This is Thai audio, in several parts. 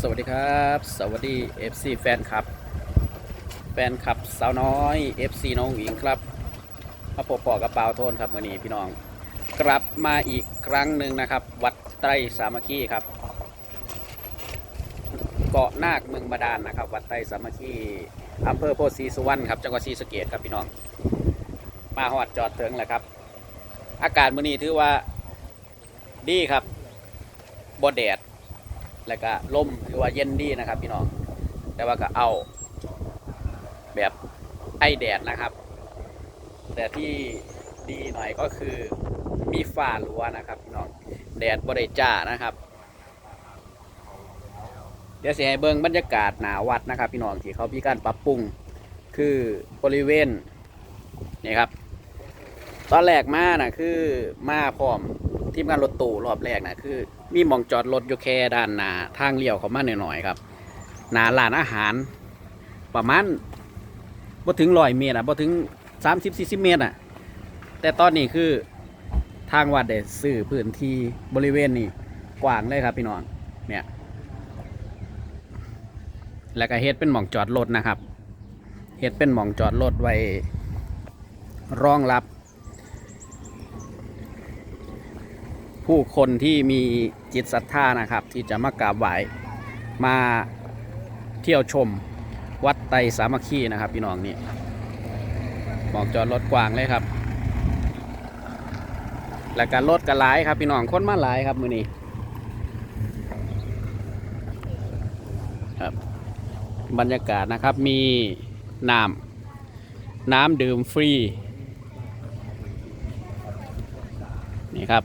สวัสดีครับ สวัสดี FC แฟนคลับ แฟนคลับสาวน้อย FC น้องหญิงครับมาพบปอกับเปล่าโทนครับมื่อนี้พี่น้อง กลับมาอีกครั้งหนึ่งนะครับ วัดไตรสามัคคีครับ เกาะนาคเมืองบาดาลนะครับ วัดไตรสามัคคีอำเภอโพธิ์ศรีสุวรรณครับจังหวัดศรีสะเกษครับพี่น้อง มาหอดจอดเถิงแหละครับ อากาศมื่อนี้ถือว่าดีครับบ่แดด แล้วก็ลมถือว่าเย็นดีนะครับ พี่น้อง แต่ว่าก็เอา แบบไอแดดนะครับ แต่ที่ดีหน่อยก็คือมีฝ้ารั้วนะครับพี่น้อง แดดบริจ้านะครับ เดี๋ยวสิให้เบิ่งบรรยากาศหนาวัดนะครับ พี่น้องที่เขามีการปรับปรุงคือบริเวณนี่ครับ ตอนแรกมานะคือมาพร้อมทีมงานรถตู้รอบแรกนะคือ มีหมองจอดรถอยู่แค่ด้านหน้าทางเลี้ยวเขามาหน่อยๆครับหน้าร้านอาหาร ประมาณบ่ถึงร้อยเมตรอะบ่ถึงสามสิบสี่สิบเมตรอะ แต่ตอนนี้คือทางวัดได้ซื้อพื้นที่บริเวณนี้กว้างเลยครับพี่น้องเนี่ยแล้วก็เฮ็ดเป็นหมองจอดรถนะครับเฮ็ดเป็นหมองจอดรถไว้รองรับ ผู้คนที่มีจิตศรัทธานะครับ ที่จะมากราบไหว้มาเที่ยวชมวัดไตรสามัคคีนะครับพี่น้องนี่หมองจอดรถกว้างเลยครับ แล้วก็รถก็หลายครับพี่น้องคนมาหลายครับมือนี้ครับบรรยากาศนะครับมีน้ำน้ำดื่มฟรีนี่ครับ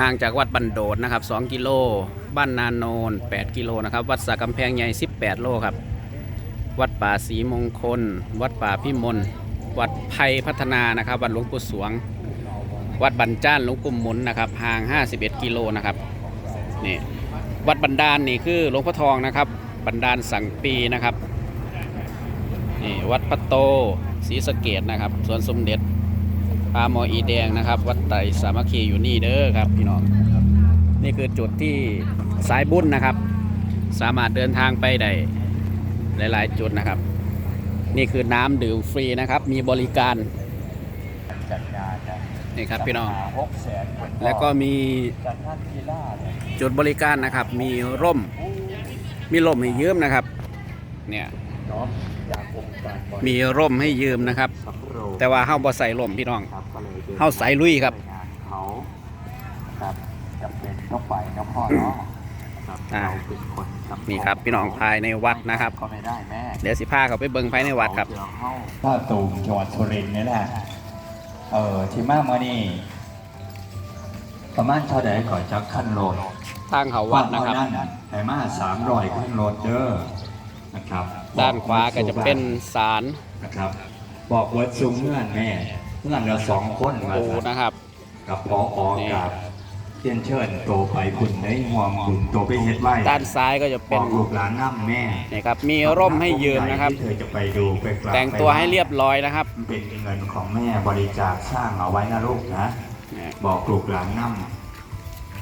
ห่างจากวัดบันโดดนะครับ 2 กิโล บ้านนานโนน 8 กิโลนะครับ วัดสากำแพงใหญ่ 18 โลครับ วัดป่าศรีมงคล วัดป่าพิมล วัดไพพัฒนานะครับ วัดหลวงปู่สวง วัดบันจ้านหลวงปู่หมุนนะครับ ห่าง 51 กิโลนะครับ นี่ วัดบันดาลนี่คือหลวงพ่อทองนะครับ บันดาลสังปีนะครับ นี่ วัดพระโตศรีสะเกดนะครับ สวนสมเด็จ ปลาหมออีแดงนะครับ วัดไตรสามัคคีอยู่นี่เด้อครับพี่น้องนี่คือจุดที่สายบุญนะครับ สามารถเดินทางไปได้หลาย ๆ จุดนะครับ นี่คือน้ำดื่มฟรีนะครับ มีบริการนี่ครับพี่น้องแล้วก็มีจุดบริการนะครับ มีร่ม มีร่มให้ยืมนะครับ เนี่ย เนาะจากองค์การบริมีร่มให้ยืมนะครับสัพโรแต่ว่าเฮาบ่ใส่ร่มพี่น้อง ครับก็เลยดินเฮาใส่ลุยครับไปงานเขาครับจำเป็นต้องไปนะพ่อเนาะครับอ่า เราเป็นคนจำเป็นนี่ครับพี่น้องภายในวัดนะครับ ก็ไม่ได้แม่ เดี๋ยวสิพาเขาไปเบิ่งภายในวัดครับ ท่าตูมจังหวัดสุรินทร์นี่แหละ เออที่มากมานี่ประมาณเท่าไหร่ก่อนจากขั้นโลดทางเขาวัดนะครับนั่นไห้มาสามร้อยขั้นโลดเด้อ นะครับด้านขวาก็จะเป็นศาลนะครับ บอกวัดซุ้มเงื่อนแม่เงื่อนละสองคนมาปูนะครับ กับพออกับเทียนเชิญโตไปบุญได้ห่วงบุญโตไปเฮ็ดไว้ด้านซ้ายก็จะบเป็นอกลูกหลานน้ำแม่นี่ครับมีร่มให้ยืมนะครับที่เธอจะไปดูไปกราบแต่งตัวให้เรียบร้อยนะครับมันเป็นเงินของแม่บริจาคสร้างเอาไว้นะลูกนะ บอกลูกหลานนั่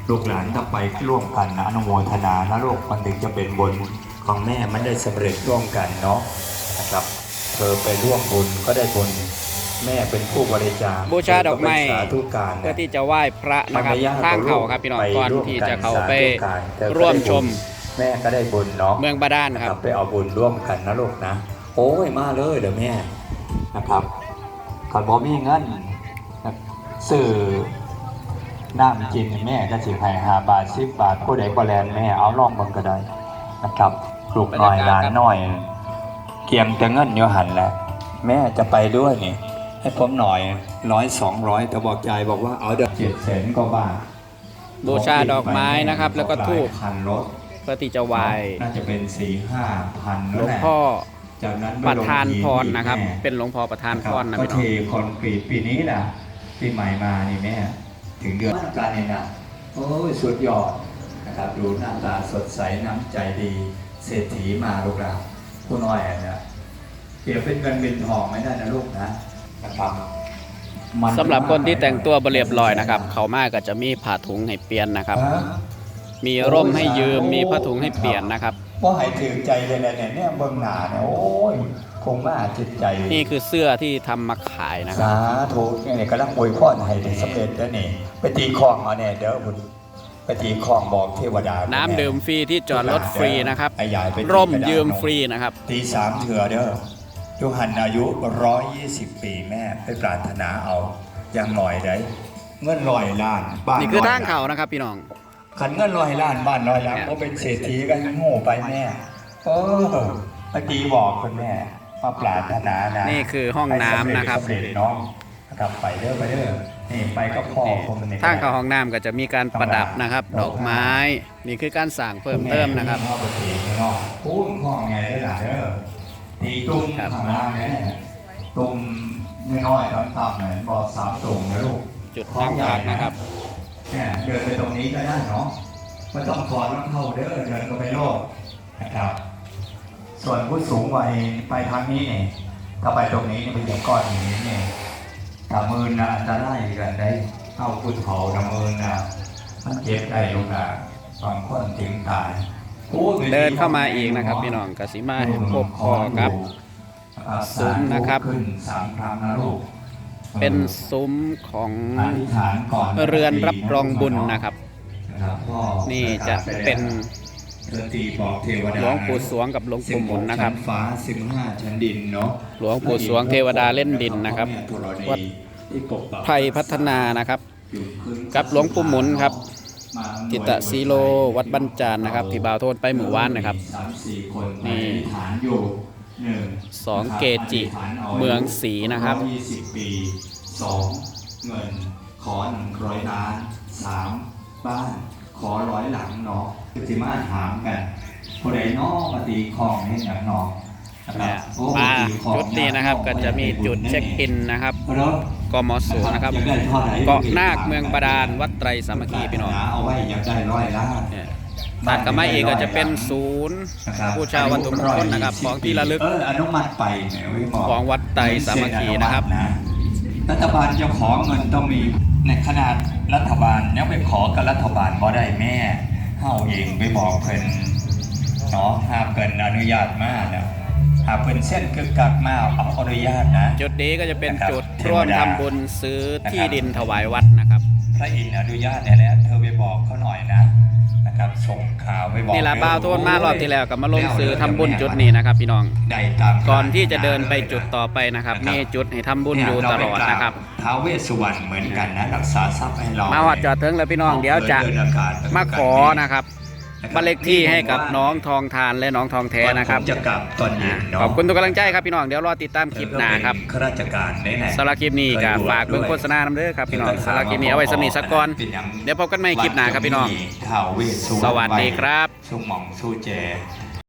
ลูกหลานจะไปร่วมกันนะอนุโมทนานะลูกมันถึงจะเป็นบุญ ของแม่มันได้สำเร็จร่วมกันเนาะนะครับเธอไปร่วมบุญก็ได้บุญแม่เป็นผู้บริจาคบูชาดอกไม้เธเป็นสาธุการเพื่อที่จะไหว้พระนะครับมันไม่ยกทางเขาหกครับพี่น้องไปก่อนร่วมที่กัจะเขาสไปธุการเธอก็ร่วมได้ชบุมญแม่ก็ได้บุญเนาะเมืองบาดาลครับไปเอาบุญร่วมกันนะลูกนะโอ้ยมาเลยเดี๋ยวแม่นะครับก่อนบอมีเงินนะสื่อน้ำกินแม่ก็สิให้หาบาทสิบบาทผู้ใดก็แลนแม่เอาล่องบังก็ได้นะครับป ลูกหน่อยหลานหน่อยเกียมจะเงินโยหันแหละแม่จะไปด้วยนี่ ให้ผมหน่อยร้อยสองร้อยแต่บอกยายบอกว่าเอาเดือเจ็ดแสนก็บาทบูชาดอกไม้นะครับ แล้วก็ธูปพันรถเพื่อที่จะไหว้น่าจะเป็นสี่ห้าพันหลแล้ววงแหละพ่อจากนั้นประทานพรไม่ลงทีนะครับแม่เป็นหลวงพ่อประทานพรนะก็พี่น้เทองคอนกรีตปีนี้นะปีใหม่มานี่แม่ถึงเดือนการเนี่ยนะโอ้ยสุดยอดนะครับดูหน้าตาสดใสน้ำใจดี เศรษฐีมาลูกหลานผู้น้อยอะเนี่ยเปรียบเป็นเงินเป็นทองไม่ได้นะลูกนะนะครับมันสำหรับคนที่แต่งตัวบเรียบร้อยนะครับ เขามาก็จะมีผ้าถุงให้เปลี่ยนนะครับฮะมีร่มให้ยืมมีผ้าถุงให้เปลี่ยนนะครับว่าให้ถือใจเลยนะเนี่ยเนี่ยเบื้องหน้าเนี่ยโอ้ยคงมาจิตใจ นี่คือเสื้อที่ทำมาขายนะครับสาธุเนี่ยกำลังอวยพรให้ได้สำเร็จแล้วนี่ไปตีคลองเอาเนี่ยเด้อคุณไป ตีคลองบอกเทวดาน้ำดื่มฟรีที่จอดรถฟรีนะครับไอ้ยายไปตีร่มกระดาษยืมฟรีนะครับตีสามเถื่อเด้อยุหันอายุร้อยยี่สิบปีแม่ไปปรารถนาเอาอย่างหน่อยได้เงินลอยล้านบ้านนี่คือร้ยทางล้เขานะครับ พี่น้องขันเงินลอยล้านบ้านลอยล้านเนี่ยก็เป็นเศรษฐีกันโง่ไปแม่เออเมื่อกี้บอกคุณแม่มาปรารถนานะนี่คือห้องน้ำนะครับให้สำเร็จน้องนะครับไปเด้อไปเด้อ นี่ไปก็พ่อผมนี่ทางเข้าห้องน้ำก็จะมีการประดับนะครับ ดอกไม้ นี่คือการสั่งเพิ่มเติมนะครับพ่อไปตีข้างนอกพูดพ่อไงได้หลานเด้อตีตุ้มครับข้างล่างเนี่ยตุ้มน้อยๆต่ำๆเนี่ยบอกสามตุ่มนะลูกจุดนั่งพักนะครับเนี่ยเดินไปตรงนี้ก็ได้เนาะไม่ต้องถอดรองเท้าเด้อเดินก็ไปโลดนะครับ ส่วนผู้สูงวัยไปทางนี้เนี่ยถ้าไปตรงนี้เนี่ยไปถึงก้อนอย่างนี้เนี่ย ถ้ามือนะอันตรายกันได้เข้าคุณเขานะมือนะมันเจ็บได้ลูกนะบางคนถึงตายโอ้ยเดินเข้ามาอีกนะครับ พี่น้องกสิมาพบพอกับซุ้มนะครับขึ้นสามครั้งนะลูกเป็นซุ้มของอธิษฐานก่อนเรือนรับรองบุญนะครับนะครับพ่อนี่จะเป็น ดนตรีบอกเทวดาหลวงปู่สวงกับหลวงปู่หมุนนะครับสิหกชั้ฟ้าสิบห้าชั้นดินเนาะหลวงปู่สวงเทวดาเล่นดินนะครับวัดไพรพัฒนานะครับ กับหลวงปู่หมุนครับจิตตสีโลวัดบัญจานนะครับที่บ่าวโทนไปหมู่ว่านนะครับสามสี่คนนี่อธิษฐานอยู่หนึ่งสองเกจิ เมืองศรีนะครับอยยี่สิบปีสองเงินขอหนึ่งร้อยล้านสามบ้าน ขอร้อยหลังเนาะสิมาถามกันผู้ใดเนอมาตีคลองให้หนังเนอนะครับโอ้มาตีคลองจุดนี้นะครับก็จะมีจุดเช็คอินนะครับรถกมสูนะครับอยากได้ท่อไหนเกาะนาคเมืองบาดาลวัดไตรสามัคคีพี่น้องเอาไว้อยากได้ร้อยล้านเนี่ยตัดกับมาอีกก็จะเป็นศูนย์นะครับบูชาวัตถุมงคลนะครับของที่ระลึกเอออนุมัติไปเนี่ยไว้หมอของวัดไตรสามัคคีนะครับรัฐบาลจะขอเงินต้องมี ในขนาดรัฐบาลเนี่ยไปขอกับรัฐบาลบ่ได้แม่เฮาเองไปบอกเพิ่นเนาะหากเพิ่นอนุญาตมานะหากเพิ่นเส้นกึกกักมาเอาอนุญาตนะ จุดนี้ก็จะเป็นนะครับจุดเทวดาร่วมทำบุญซื้อที่ดินถวายวัดนะครับ พระอินทร์อนุญาตเนี่ยแหล้วเธอไปบอกเขาหน่อยนะ นะครับส่งข่าวไปบอกนี่ละบ่าวโทนมารอบที่แล้วก็มาลงซื้อทำบุญจุดนี้นะครับ พี่น้องได้ตามก่อนที่จะเดินไปจุดต่อไปนะครับมีจุดให้ทำบุญอยู่ตลอดนะครับท้าวเวสสุวรรณเหมือนกันนะรักษาทรัพย์ให้เรามาหอดจอดถึงแล้วพี่น้องเดี๋ยวจะดินอากาศมาขอนะครับ บ้านเลขที่ให้กับน้องทองทานและน้องทองแท้นะครับผมจะกลับตอนเย็นเนาะขอบคุณทุกกำลังใจครับพี่น้องเดี๋ยวรอติดตามคลิปหน้าครับข้าราชการได้ไหนสำหรับคลิปนี้ก็ฝากเบิ่งโฆษณานำเด้อครับพี่น้องสำหรับคลิปนี้เอาไว้สำนีสักก่อนเดี๋ยวพบกันใหม่คลิปหน้าครับพี่น้องท้าวเวสสุวรรณสวัสดีครับสู้หม่องสู้แจ